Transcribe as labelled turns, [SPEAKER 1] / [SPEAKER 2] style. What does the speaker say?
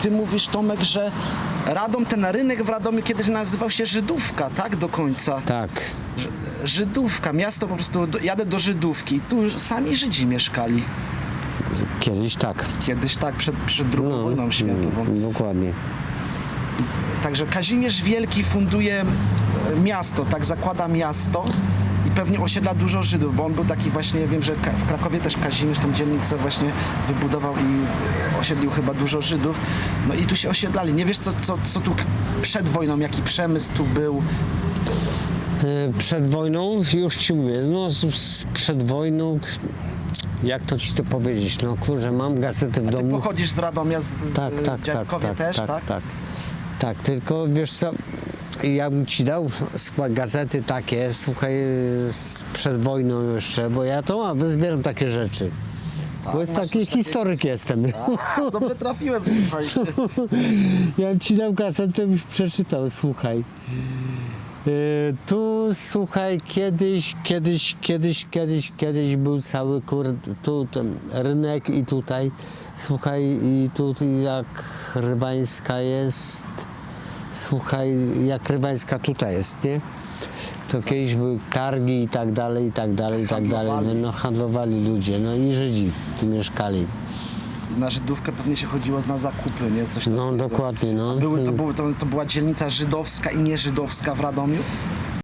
[SPEAKER 1] ty mówisz Tomek, że Radom, ten rynek w Radomiu kiedyś nazywał się Żydówka, tak? Do końca.
[SPEAKER 2] Tak.
[SPEAKER 1] Żydówka, miasto po prostu, do, jadę do Żydówki. Tu sami Żydzi mieszkali.
[SPEAKER 2] Kiedyś tak.
[SPEAKER 1] Kiedyś tak, przed, przed II wojną światową.
[SPEAKER 2] Dokładnie.
[SPEAKER 1] Także Kazimierz Wielki funduje miasto, tak zakłada miasto i pewnie osiedla dużo Żydów, bo on był taki właśnie, wiem, że w Krakowie też Kazimierz tą dzielnicę właśnie wybudował i osiedlił chyba dużo Żydów. No i tu się osiedlali. Nie wiesz co, co, co tu przed wojną, jaki przemysł tu był.
[SPEAKER 2] E, Przed wojną, już ci mówię, no z, z przed wojną, jak to ci to powiedzieć, no kurczę, mam gazetę w
[SPEAKER 1] Ty
[SPEAKER 2] domu.
[SPEAKER 1] pochodzisz z Radomia, z, z
[SPEAKER 2] Tak, tak, tak,
[SPEAKER 1] dziadkowie
[SPEAKER 2] tak,
[SPEAKER 1] też,
[SPEAKER 2] tak,
[SPEAKER 1] tak?
[SPEAKER 2] tak, tak. tylko wiesz co, ja bym ci dał gazety takie, słuchaj, przed wojną jeszcze, bo ja to mam, zbieram takie rzeczy. bo jest
[SPEAKER 1] Tak,
[SPEAKER 2] taki historyk jestem.
[SPEAKER 1] A, dobrze trafiłem, słuchaj.
[SPEAKER 2] Ja bym ci dał gazetę, byś przeczytał, słuchaj. Yy, tu słuchaj, kiedyś, kiedyś, kiedyś, kiedyś, kiedyś był cały kur, tu ten rynek i tutaj, słuchaj, i tu jak Rywańska jest, słuchaj, jak Rywańska tutaj jest, nie? To kiedyś były targi i tak dalej, i tak dalej, i tak dalej.
[SPEAKER 1] Handlowali.
[SPEAKER 2] No handlowali ludzie, no i Żydzi tu mieszkali.
[SPEAKER 1] Na Żydówkę pewnie się chodziło na zakupy, nie? Coś
[SPEAKER 2] No
[SPEAKER 1] takiego.
[SPEAKER 2] dokładnie, no.
[SPEAKER 1] Były, to, były, to, to była dzielnica żydowska i nieżydowska w Radomiu?